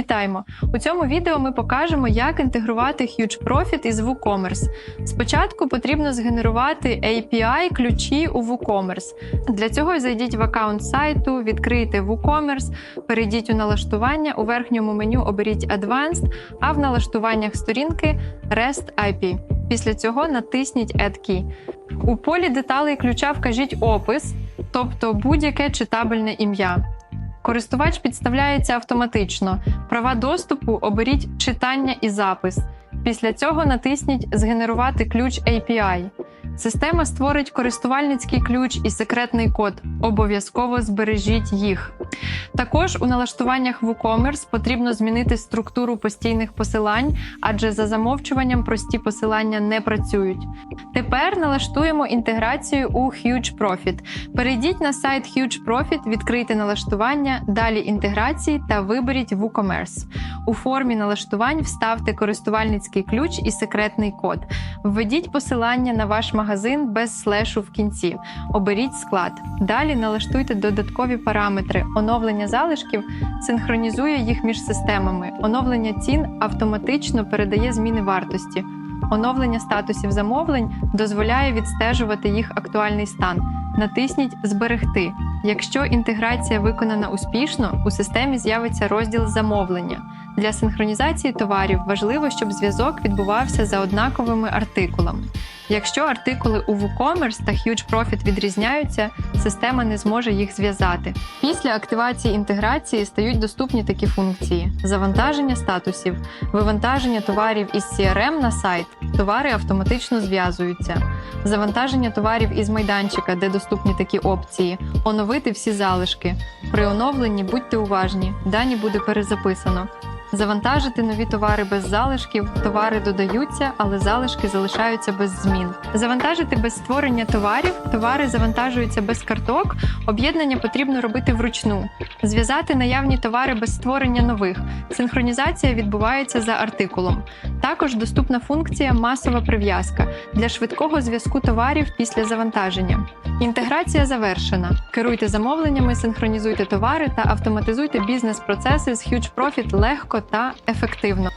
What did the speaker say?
Вітаємо! У цьому відео ми покажемо, як інтегрувати Huge Profit із WooCommerce. Спочатку потрібно згенерувати API ключі у WooCommerce. Для цього зайдіть в аккаунт сайту, відкрийте WooCommerce, перейдіть у налаштування, у верхньому меню оберіть Advanced, а в налаштуваннях сторінки REST API. Після цього натисніть Add Key. У полі деталей ключа вкажіть опис, тобто будь-яке читабельне ім'я. Користувач підставляється автоматично. Права доступу оберіть читання і запис. Після цього натисніть Згенерувати ключ API. Система створить користувальницький ключ і секретний код. Обов'язково збережіть їх. Також у налаштуваннях WooCommerce потрібно змінити структуру постійних посилань, адже за замовчуванням прості посилання не працюють. Тепер налаштуємо інтеграцію у Huge Profit. Перейдіть на сайт Huge Profit, відкрийте налаштування, далі інтеграції та виберіть WooCommerce. У формі налаштувань вставте користувальницький ключ і секретний код. Введіть посилання на ваш магазин без слешу в кінці. Оберіть склад. Далі налаштуйте додаткові параметри. Оновлення залишків синхронізує їх між системами. Оновлення цін автоматично передає зміни вартості. Оновлення статусів замовлень дозволяє відстежувати їх актуальний стан. Натисніть Зберегти. Якщо інтеграція виконана успішно, у системі з'явиться розділ замовлення. Для синхронізації товарів важливо, щоб зв'язок відбувався за однаковими артикулами. Якщо артикули у WooCommerce та Huge Profit відрізняються, система не зможе їх зв'язати. Після активації інтеграції стають доступні такі функції: завантаження статусів, вивантаження товарів із CRM на сайт, товари автоматично зв'язуються, завантаження товарів із майданчика, де доступні такі опції, оновити всі залишки. При оновленні будьте уважні, дані буде перезаписано. Завантажити нові товари без залишків, товари додаються, але залишки залишаються без змін. Завантажити без створення товарів, товари завантажуються без карток, об'єднання потрібно робити вручну. Зв'язати наявні товари без створення нових. Синхронізація відбувається за артикулом. Також доступна функція масова прив'язка для швидкого зв'язку товарів після завантаження. Інтеграція завершена. Керуйте замовленнями, синхронізуйте товари та автоматизуйте бізнес-процеси з Huge Profit легко та ефективно.